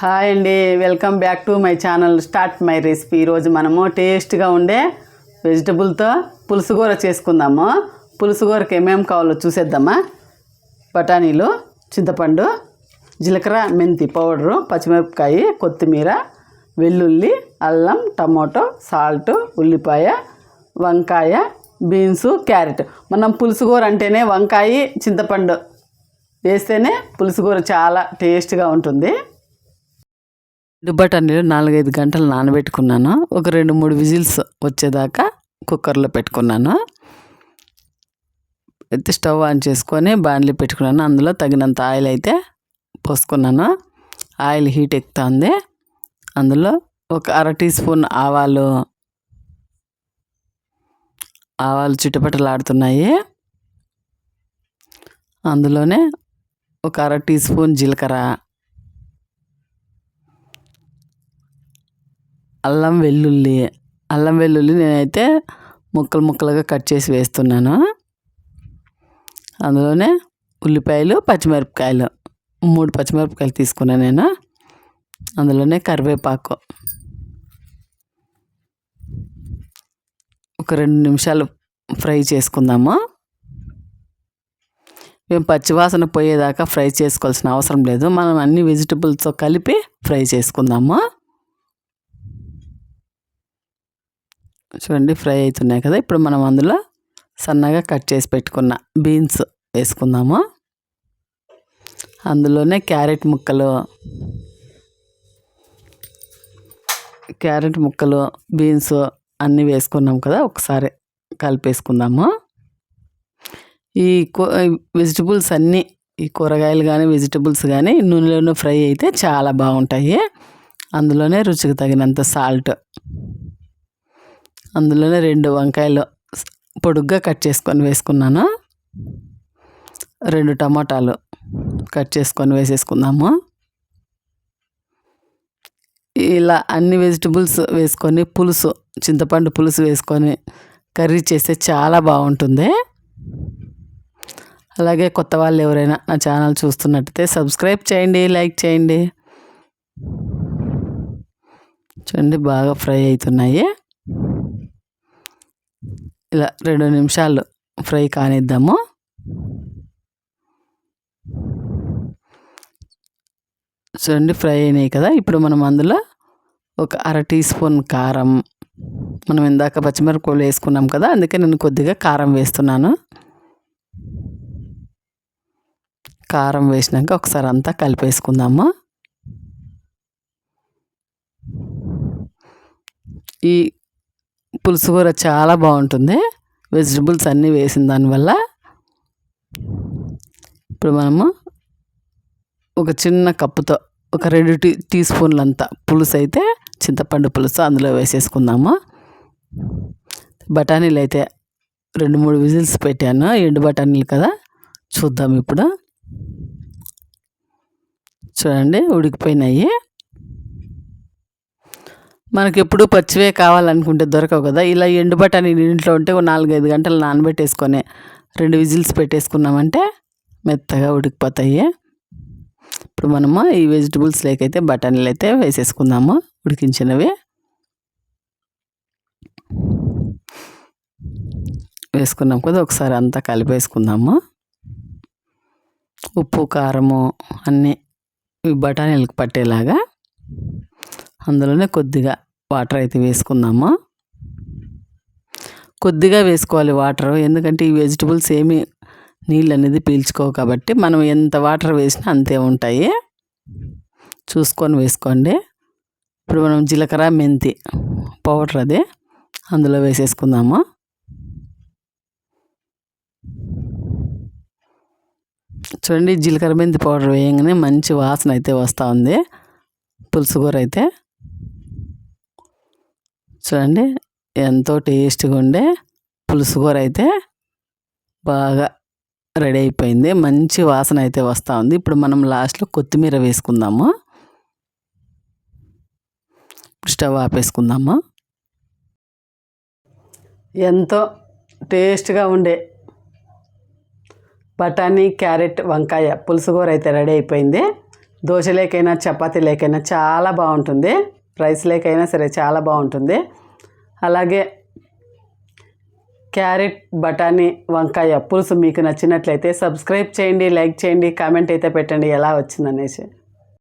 Hi అండి welcome back to my channel start my recipe. ఈరోజు మనము టేస్ట్గా ఉండే వెజిటబుల్తో పులుసు కూర చేసుకుందాము. పులుసు కూరకి ఏమేమి కావాలో చూసేద్దామా? బఠానీలు చింతపండు జీలకర్ర మెంతి పౌడరు పచ్చిమిరపకాయ కొత్తిమీర వెల్లుల్లి అల్లం టమోటో సాల్ట్ ఉల్లిపాయ వంకాయ బీన్స్ క్యారెట్. మనం పులుసు కూర అంటేనే వంకాయ చింతపండు వేస్తేనే పులుసు కూర చాలా టేస్ట్గా ఉంటుంది. దుబ్బటన్నీళ్ళు నాలుగైదు గంటలు నానబెట్టుకున్నాను. ఒక రెండు మూడు విజిల్స్ వచ్చేదాకా కుక్కర్లో పెట్టుకున్నాను. అయితే స్టవ్ ఆన్ చేసుకొని బాండ్లీ పెట్టుకున్నాను. అందులో తగినంత ఆయిల్ అయితే పోసుకున్నాను. ఆయిల్ హీట్ ఎక్కుతుంది. అందులో ఒక అర టీ స్పూన్ ఆవాలు ఆవాలు చుట్టుపట్టలాడుతున్నాయి అందులోనే ఒక అర టీ స్పూన్ జీలకర్ర అల్లం వెల్లుల్లి అల్లం వెల్లుల్లి నేనైతే ముక్కలు ముక్కలుగా కట్ చేసి వేస్తున్నాను. అందులోనే ఉల్లిపాయలు పచ్చిమిరపకాయలు మూడు పచ్చిమిరపకాయలు తీసుకున్నాను నేను. అందులోనే కరివేపాకు. ఒక రెండు నిమిషాలు ఫ్రై చేసుకుందాము. మేము పచ్చివాసన పోయేదాకా ఫ్రై చేసుకోవాల్సిన అవసరం లేదు. మనం అన్ని వెజిటబుల్స్తో కలిపి ఫ్రై చేసుకుందాము. చూడండి ఫ్రై అవుతున్నాయి కదా. ఇప్పుడు మనం అందులో సన్నగా కట్ చేసి పెట్టుకున్న బీన్స్ వేసుకుందాము. అందులోనే క్యారెట్ ముక్కలు క్యారెట్ ముక్కలు బీన్స్ అన్నీ వేసుకున్నాం కదా. ఒకసారి కలిపేసుకుందాము. ఈ వెజిటబుల్స్ అన్నీ ఈ కూరగాయలు కానీ వెజిటబుల్స్ కానీ నూనెలోనూ ఫ్రై అయితే చాలా బాగుంటాయి. అందులోనే రుచికి తగినంత సాల్ట్ అందులోనే రెండు వంకాయలు పొడుగ్గా కట్ చేసుకొని వేసుకున్నాను. రెండు టమాటాలు కట్ చేసుకొని వేసేసుకుందాము. ఇలా అన్ని వెజిటబుల్స్ వేసుకొని పులుసు చింతపండు పులుసు వేసుకొని కర్రీ చేస్తే చాలా బాగుంటుంది. అలాగే కొత్త వాళ్ళు ఎవరైనా నా ఛానల్ చూస్తున్నట్టయితే సబ్స్క్రైబ్ చేయండి లైక్ చేయండి. చూడండి బాగా ఫ్రై అవుతున్నాయి. ఇలా రెండు నిమిషాలు ఫ్రై కానిద్దాము. చూడండి ఫ్రై అయినాయి కదా. ఇప్పుడు మనం అందులో ఒక అర టీ స్పూన్ కారం మనం ఇందాక పచ్చిమిరపకాయలు వేసుకున్నాం కదా అందుకే నేను కొద్దిగా కారం వేస్తున్నాను. కారం వేసినాక ఒకసారి అంతా కలిపేసుకుందాము. ఈ పులుసు కూర చాలా బాగుంటుంది. వెజిటబుల్స్ అన్నీ వేసిన దానివల్ల ఇప్పుడు మనము ఒక చిన్న కప్పుతో ఒక రెండు టీ టీ స్పూన్లంతా పులుసు అయితే చింతపండు పులుసు అందులో వేసేసుకుందాము. బఠానీలు అయితే రెండు మూడు విజిల్స్ పెట్టాను. ఎండు బఠానీలు కదా? చూద్దాం ఇప్పుడు. చూడండి ఉడికిపోయినాయి. మనకి ఎప్పుడు పచ్చివే కావాలనుకుంటే దొరకవు కదా. ఇలా ఎండు బఠానీ ఇంట్లో ఉంటే ఒక నాలుగైదు గంటలు నానబెట్టేసుకొని రెండు విజిల్స్ పెట్టేసుకున్నామంటే మెత్తగా ఉడికిపోతాయి. ఇప్పుడు మనము ఈ వెజిటబుల్స్ లేకైతే బఠానీలు అయితే వేసేసుకుందాము ఉడికించినవి. వేసుకున్నాం కదా ఒకసారి అంతా కలిపేసుకుందాము. ఉప్పు కారము అన్నీ బఠానీలకు పట్టేలాగా అందులోనే కొద్దిగా వాటర్ అయితే వేసుకుందాము? కొద్దిగా వేసుకోవాలి వాటర్. ఎందుకంటే ఈ వెజిటబుల్స్ ఏమి నీళ్ళు అనేది పీల్చుకోవు కాబట్టి మనం ఎంత వాటర్ వేసినా అంతే ఉంటాయి. చూసుకొని వేసుకోండి. ఇప్పుడు మనం జీలకర్ర మెంతి పౌడర్ అది అందులో వేసేసుకుందాము? చూడండి జీలకర్ర మెంతి పౌడర్ వేయగానే మంచి వాసన అయితే వస్తూ ఉంది. పులుసు కూర అయితే. చూడండి ఎంతో టేస్ట్గా ఉండే పులుసు కూర అయితే బాగా రెడీ అయిపోయింది. మంచి వాసన అయితే వస్తూ ఉంది. ఇప్పుడు మనం లాస్ట్లో కొత్తిమీర వేసుకుందాము. స్టవ్ ఆపేసుకుందాము. ఎంతో టేస్ట్గా ఉండే బఠానీ క్యారెట్ వంకాయ పులుసు కూర అయితే రెడీ అయిపోయింది. దోశ లేకైనా చపాతీ లేకైనా చాలా బాగుంటుంది. రైస్ లేకైనా సరే చాలా బాగుంటుంది. అలాగే క్యారెట్ బఠానీ వంకాయ పులుసు మీకు నచ్చినట్లయితే సబ్స్క్రైబ్ చేయండి లైక్ చేయండి కామెంట్ అయితే పెట్టండి ఎలా వచ్చిందనేసి.